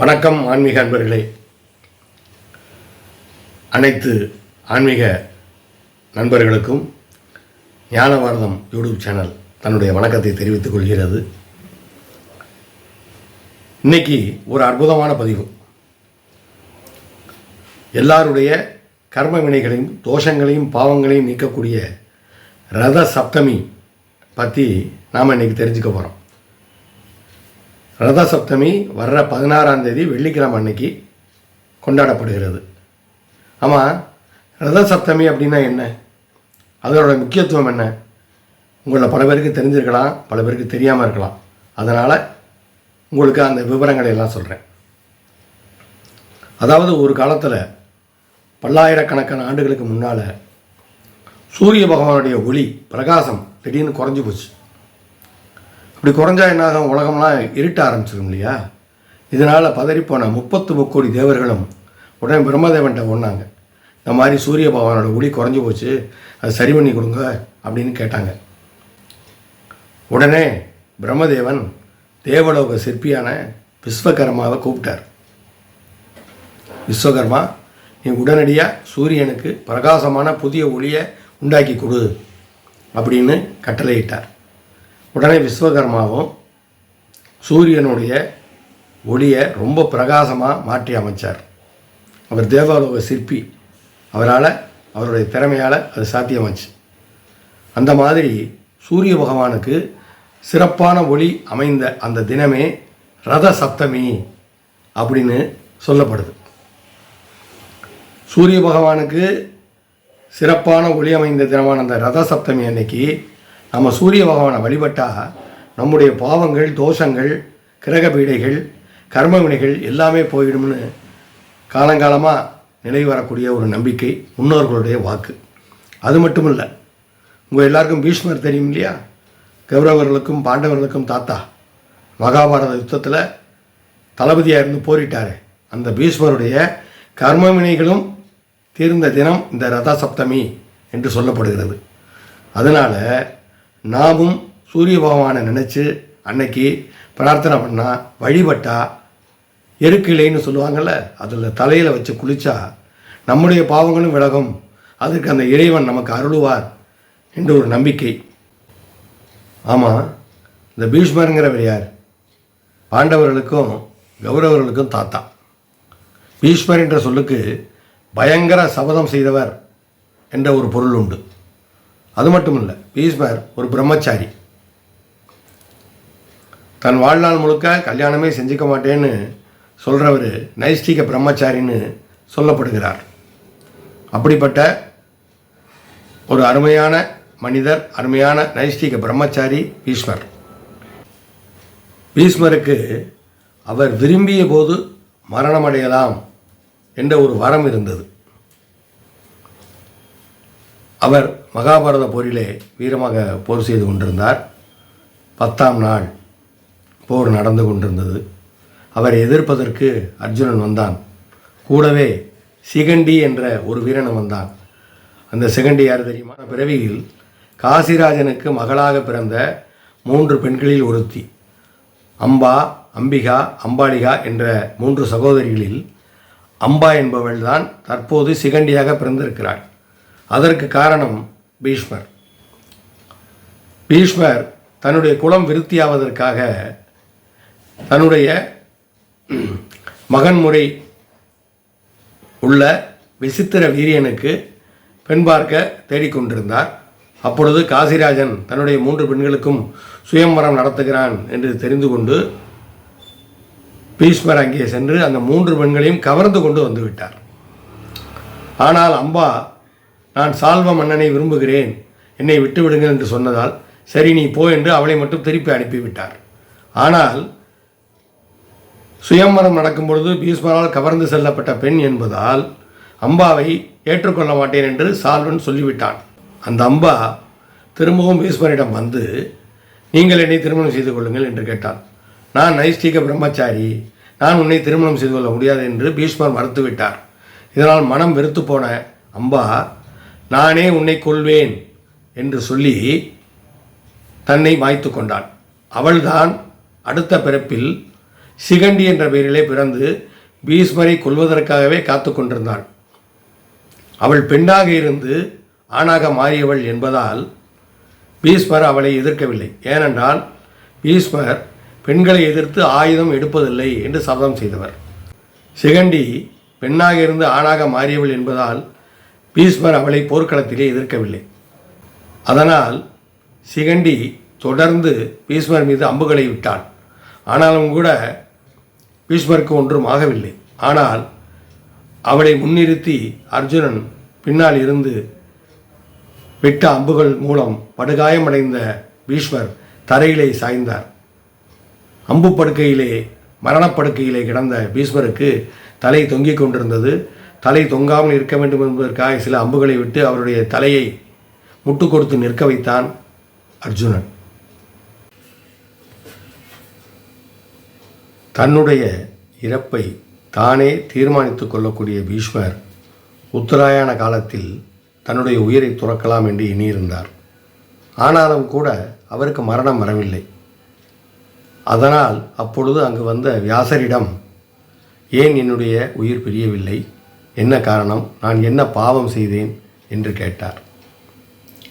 வணக்கம் ஆன்மீக அன்பர்களே. அனைத்து ஆன்மீக நண்பர்களுக்கும் ஞானவாரதம் யூடியூப் சேனல் தன்னுடைய வணக்கத்தை தெரிவித்துக் கொள்கிறது. இன்னைக்கு ஒரு அற்புதமான பதிவு. எல்லாருடைய கர்ம வினைகளையும் தோஷங்களையும் பாவங்களையும் நீக்கக்கூடிய ரத சப்தமி பற்றி நாம் இன்னைக்கு தெரிஞ்சுக்க போகிறோம் ரத சப்தமி வர்ற பதினாறாம் தேதி வெள்ளிக்கிழமை அன்னைக்கு கொண்டாடப்படுகிறது. ஆமாம் ரத சப்தமி அப்படின்னா என்ன? அதனோட முக்கியத்துவம் என்ன? உங்களை பல பேருக்கு தெரிஞ்சிருக்கலாம் பல பேருக்கு தெரியாமல் இருக்கலாம். அதனால் உங்களுக்கு அந்த விவரங்களை எல்லாம் சொல்கிறேன் அதாவது ஒரு காலத்தில் பல்லாயிரக்கணக்கான ஆண்டுகளுக்கு முன்னால் சூரிய பகவானுடைய ஒளி பிரகாசம் திடீர்னு குறைஞ்சி போச்சு. இப்படி குறைஞ்சா என்னாகும் உலகம்லாம் இருட்ட ஆரம்பிச்சிடும் இல்லையா? இதனால் பதறிப்போன முப்பத்து முக்கோடி தேவர்களும் உடனே பிரம்மதேவன்கிட்ட ஒன்றாங்க இந்த மாதிரி சூரிய பகவானோட ஒளி குறைஞ்சி போச்சு அது சரி பண்ணி கொடுங்க அப்படின்னு கேட்டாங்க. உடனே பிரம்மதேவன் தேவலோக சிற்பியான விஸ்வகர்மாவை கூப்பிட்டார். விஸ்வகர்மா நீ உடனடியாக சூரியனுக்கு பிரகாசமான புதிய ஒளியை உண்டாக்கி கொடு அப்படின்னு கட்டளையிட்டார். உடனே விஸ்வகர்மாவும் சூரியனுடைய ஒளியை ரொம்ப பிரகாசமாக மாற்றி அமைச்சார். அவர் தேவாலோக சிற்பி. அவரால் அவருடைய திறமையால் அது சாத்தியமாச்சு. அந்த மாதிரி சூரிய பகவானுக்கு சிறப்பான ஒளி அமைந்த அந்த தினமே ரத சப்தமி அப்படின்னு சொல்லப்படுது. சூரிய பகவானுக்கு சிறப்பான ஒளி அமைந்த தினமான அந்த ரத சப்தமி அன்னைக்கு நம்ம சூரிய பகவானை வழிபட்டால் நம்முடைய பாவங்கள் தோஷங்கள் கிரக பீடைகள் கர்ம வினைகள் எல்லாமே போயிடும்னு காலங்காலமாக நினைவு வரக்கூடிய ஒரு நம்பிக்கை முன்னோர்களுடைய வாக்கு. அது மட்டும் இல்லை உங்கள் எல்லாருக்கும் பீஷ்மர் தெரியும் இல்லையா? கௌரவர்களுக்கும் பாண்டவர்களுக்கும் தாத்தா மகாபாரத யுத்தத்தில் தளபதியாக இருந்து போரிட்டார். அந்த பீஷ்மருடைய கர்ம வினைகளும் தீர்ந்த தினம் இந்த ரத சப்தமி என்று சொல்லப்படுகிறது. அதனால் நாமும் சூரிய பகவானை நினச்சி அன்னைக்கு பிரார்த்தனை பண்ணால் வழிபட்டா எருக்கிளைன்னு சொல்லுவாங்கள்ல அதில் தலையில் வச்சு குளித்தா நம்முடைய பாவங்களும் விலகும். அதுக்கு அந்த இறைவன் நமக்கு அருளுவார் என்று ஒரு நம்பிக்கை. ஆமாம் இந்த பீஷ்மருங்கிறவர் யார்? பாண்டவர்களுக்கும் கௌரவர்களுக்கும் தாத்தா. பீஷ்மர் என்ற சொல்லுக்கு பயங்கர சபதம் செய்தவர் என்ற ஒரு பொருள் உண்டு. அது மட்டும் இல்லை பீஷ்மர் ஒரு பிரம்மச்சாரி. தன் வாழ்நாள் முழுக்க கல்யாணமே செஞ்சுக்க மாட்டேன்னு சொல்கிறவர் நைஷ்டிக பிரம்மச்சாரின்னு சொல்லப்படுகிறார். அப்படிப்பட்ட ஒரு அருமையான மனிதர் அருமையான நைஷ்டிக பிரம்மச்சாரி பீஷ்மர். பீஷ்மருக்கு அவர் விரும்பிய போது மரணமடையலாம் என்ற ஒரு வரம் இருந்தது. அவர் மகாபாரத போரிலே வீரமாக போர் செய்து கொண்டிருந்தார். பத்தாம் நாள் போர் நடந்து கொண்டிருந்தது. அவரை எதிர்ப்பதற்கு அர்ஜுனன் வந்தான். கூடவே சிகண்டி என்ற ஒரு வீரன் வந்தான். அந்த சிகண்டி யார் தெரியுமா? பிறவியில் காசிராஜனுக்கு மகளாக பிறந்த மூன்று பெண்களில் ஒருத்தி. அம்பா அம்பிகா அம்பாளிகா என்ற மூன்று சகோதரிகளில் அம்பா என்பவள்தான் தற்போது சிகண்டியாக பிறந்திருக்கிறாள். அதற்கு காரணம் பீஷ்மர். பீஷ்மர் தன்னுடைய குலம் விருத்தியாவதற்காக தன்னுடைய மகன் முறை உள்ள விசித்திர வீரியனுக்கு பெண் பார்க்க தேடிக்கொண்டிருந்தார் அப்பொழுது காசிராஜன் தன்னுடைய மூன்று பெண்களுக்கும் சுயம்பரம் நடத்துகிறான் என்று தெரிந்து கொண்டு பீஷ்மர் அங்கே சென்று அந்த மூன்று பெண்களையும் கவர்ந்து கொண்டு வந்துவிட்டார் ஆனால் அம்பா நான் சால்வ மன்னனை விரும்புகிறேன். என்னை விட்டுவிடுங்கள் என்று சொன்னதால் சரி நீ போ என்று அவளை மட்டும் திருப்பி அனுப்பிவிட்டார். ஆனால் சுயம்பரம் நடக்கும் பொழுது பீஷ்மரால் கவர்ந்து செல்லப்பட்ட பெண் என்பதால் அம்பாவை ஏற்றுக்கொள்ள மாட்டேன் என்று சால்வன் சொல்லிவிட்டான். அந்த அம்பா திரும்பவும் பீஷ்மரிடம் வந்து நீங்கள் என்னை திருமணம் செய்து கொள்ளுங்கள் என்று கேட்டான். நான் நைஷ்டிக பிரம்மச்சாரி. நான் உன்னை திருமணம் செய்து கொள்ள முடியாது என்று பீஷ்மர் மறுத்துவிட்டார். இதனால் மனம் வெறுத்து போன அம்பா நானே உன்னை கொள்வேன் என்று சொல்லி தன்னை மாய்த்து கொண்டான். அவள்தான் அடுத்த பிறப்பில் சிகண்டி என்ற பெயரிலே பிறந்து பீஷ்மரை கொல்வதற்காகவே காத்து கொண்டிருந்தாள். அவள் பெண்ணாக இருந்து ஆணாக மாறியவள் என்பதால் பீஷ்மர் அவளை எதிர்க்கவில்லை. ஏனென்றால் பீஷ்மர் பெண்களை எதிர்த்து ஆயுதம் எடுப்பதில்லை என்று சபதம் செய்தவர். சிகண்டி பெண்ணாக இருந்து ஆணாக மாறியவள் என்பதால் பீஷ்மர் அவளை போர்க்களத்திலே எதிர்க்கவில்லை. அதனால் சிகண்டி தொடர்ந்து பீஷ்மர் மீது அம்புகளை விட்டாள் ஆனாலும் கூட பீஷ்மருக்கு ஒன்றும் ஆகவில்லை. ஆனால் அவளை முன்னிறுத்தி அர்ஜுனன் பின்னால் இருந்து விட்ட அம்புகள் மூலம் படுகாயமடைந்த பீஷ்மர் தரையிலே சாய்ந்தார். அம்பு படுக்கையிலே மரணப்படுக்கையிலே கிடந்த பீஷ்மருக்கு தலை தொங்கிக் கொண்டிருந்தது. தலை தொங்காமல் இருக்க வேண்டும் என்பதற்காக சில அம்புகளை விட்டு அவருடைய தலையை முட்டு கொடுத்து நிற்க வைத்தான் அர்ஜுனன். தன்னுடைய இறப்பை தானே தீர்மானித்துக் கொள்ளக்கூடிய பீஷ்மர் உத்தராயண காலத்தில் தன்னுடைய உயிரை துறக்கலாம் என்று எண்ணியிருந்தார். ஆனாலும் கூட அவருக்கு மரணம் வரவில்லை. அதனால் அப்பொழுது அங்கு வந்த வியாசரிடம் ஏன் என்னுடைய உயிர் பிரியவில்லை? என்ன காரணம்? நான் என்ன பாவம் செய்தேன்? என்று கேட்டார்.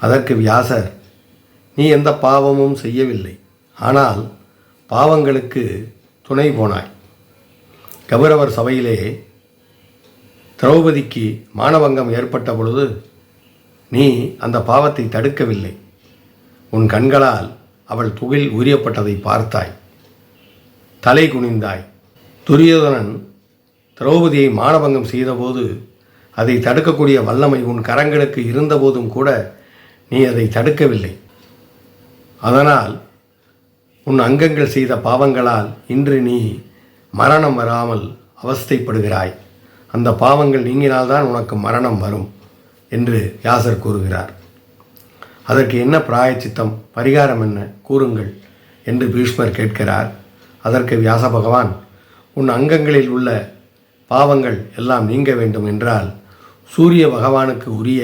அதற்கு வியாசர் நீ எந்த பாவமும் செய்யவில்லை. ஆனால் பாவங்களுக்கு துணை போனாய். கௌரவர் சபையிலே திரௌபதிக்கு மானவங்கம் ஏற்பட்ட பொழுது நீ அந்த பாவத்தை தடுக்கவில்லை. உன் கண்களால் அவள் துகில் உரியப்பட்டதை பார்த்தாய். தலை குனிந்தாய். துரியோதனன் திரௌபதியை மானபங்கம் செய்தபோது அதை தடுக்கக்கூடிய வல்லமை உன் கரங்களுக்கு இருந்தபோதும் கூட நீ அதை தடுக்கவில்லை. அதனால் உன் அங்கங்கள் செய்த பாவங்களால் இன்று நீ மரணம் வராமல் அவஸ்தைப்படுகிறாய். அந்த பாவங்கள் நீங்கினால்தான் உனக்கு மரணம் வரும் என்று யாசர் கூறுகிறார். அதற்கு என்ன பிராயச்சித்தம்? பரிகாரம் என்ன? கூறுங்கள் என்று பீஷ்மர் கேட்கிறார். அதற்கு வியாச பகவான் உன் அங்கங்களில் உள்ள பாவங்கள் எல்லாம் நீங்க வேண்டும் என்றால் சூரிய பகவானுக்கு உரிய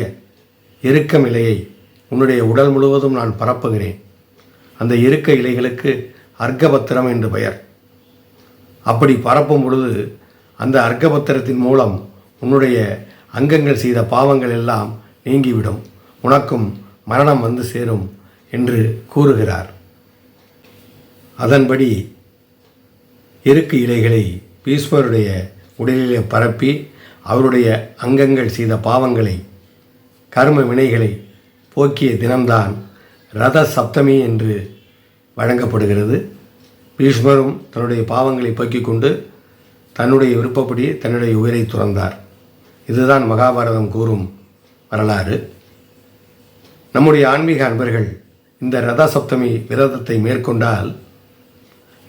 எருக்கம் இலையை உன்னுடைய உடல் முழுவதும் நான் பரப்புகிறேன். அந்த எருக்க இலைகளுக்கு அர்க்கபத்திரம் என்று பெயர். அப்படி பரப்பும் பொழுது அந்த அர்க்கபத்திரத்தின் மூலம் உன்னுடைய அங்கங்கள் செய்த பாவங்கள் எல்லாம் நீங்கிவிடும். உனக்கும் மரணம் வந்து சேரும் என்று கூறுகிறார். அதன்படி எருக்கு இலைகளை பீஸ்வருடைய உடலிலே பரப்பி அவருடைய அங்கங்கள் செய்த பாவங்களை கர்ம வினைகளை போக்கிய தினம்தான் ரத சப்தமி என்று வழங்கப்படுகிறது. பீஷ்மரும் தன்னுடைய பாவங்களை போக்கிக் கொண்டு தன்னுடைய விருப்பப்படி தன்னுடைய உயிரை துறந்தார். இதுதான் மகாபாரதம் கூறும் வரலாறு. நம்முடைய ஆன்மீக அன்பர்கள் இந்த ரத சப்தமி விரதத்தை மேற்கொண்டால்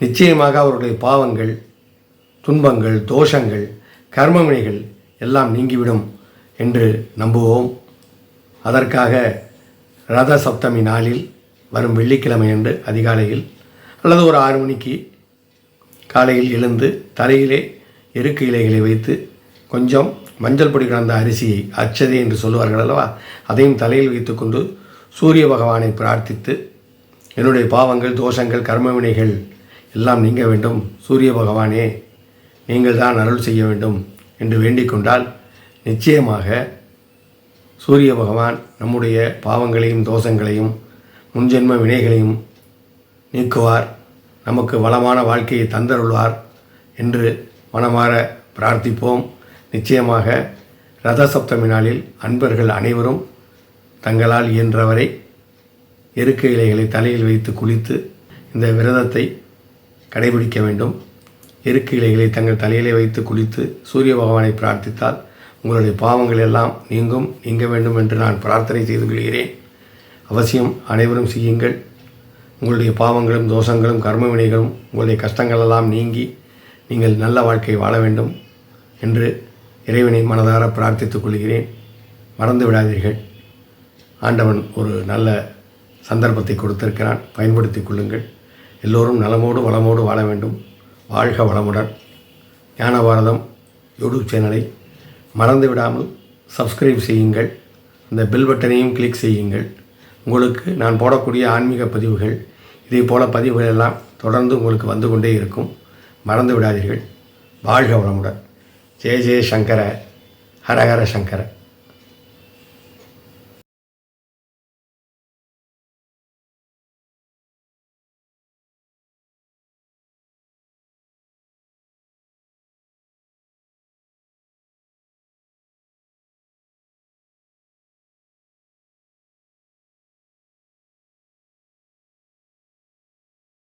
நிச்சயமாக அவருடைய பாவங்கள் துன்பங்கள் தோஷங்கள் கர்மவினைகள் எல்லாம் நீங்கிவிடும் என்று நம்புவோம். அதற்காக ரத சப்தமி நாளில் வரும் வெள்ளிக்கிழமை அன்று அதிகாலையில் அல்லது ஒரு ஆறு மணிக்கு காலையில் எழுந்து தலையிலே எருக்கு இலைகளை வைத்து கொஞ்சம் மஞ்சள் பொடி கலந்த அரிசியை அச்சதை என்று சொல்லுவார்கள் அல்லவா? அதையும் தலையில் வைத்துக்கொண்டு சூரிய பகவானை பிரார்த்தித்து என்னுடைய பாவங்கள் தோஷங்கள் கர்மவினைகள் எல்லாம் நீங்க வேண்டும். சூரிய பகவானே நீங்கள் தான் அருள் செய்ய வேண்டும் என்று வேண்டிக்கொண்டால் நிச்சயமாக சூரிய பகவான் நம்முடைய பாவங்களையும் தோஷங்களையும் முன்ஜென்ம வினைகளையும் நீக்குவார் நமக்கு வளமான வாழ்க்கையை தந்தருள்வார் என்று மனமாற பிரார்த்திப்போம். நிச்சயமாக ரத சப்தமி நாளில் அன்பர்கள் அனைவரும் தங்களால் இயன்றவரை எருக்க இலைகளை தலையில் வைத்து குளித்து இந்த விரதத்தை கடைபிடிக்க வேண்டும். எருக்கு இலைகளை தங்கள் தலையிலே வைத்து குளித்து சூரிய பகவானை பிரார்த்தித்தால் உங்களுடைய பாவங்கள் எல்லாம் நீங்கும் நீங்க வேண்டும் என்று நான் பிரார்த்தனை செய்து கொள்கிறேன். அவசியம் அனைவரும் செய்யுங்கள். உங்களுடைய பாவங்களும் தோஷங்களும் கர்ம வினைகளும் உங்களுடைய கஷ்டங்களெல்லாம் நீங்கி நீங்கள் நல்ல வாழ்க்கை வாழ வேண்டும் என்று இறைவனை மனதார பிரார்த்தித்துக் கொள்கிறேன். மறந்து விடாதீர்கள். ஆண்டவன் ஒரு நல்ல சந்தர்ப்பத்தை கொடுத்திருக்கிறான். பயன்படுத்திக் கொள்ளுங்கள். எல்லோரும் நலமோடு வளமோடு வாழ வேண்டும். வாழ்க வளமுடன். ஞானபாரதம் யூடியூப் சேனலை மறந்து விடாமல் சப்ஸ்கிரைப் செய்யுங்கள். அந்த பெல் பட்டனையும் கிளிக் செய்யுங்கள். உங்களுக்கு நான் போடக்கூடிய ஆன்மீக பதிவுகள் இதே போல் பதிவுகள் எல்லாம் தொடர்ந்து உங்களுக்கு வந்து கொண்டே இருக்கும். மறந்து விடாதீர்கள். வாழ்க வளமுடன். ஜெய ஜெய சங்கர ஹரஹர சங்கர.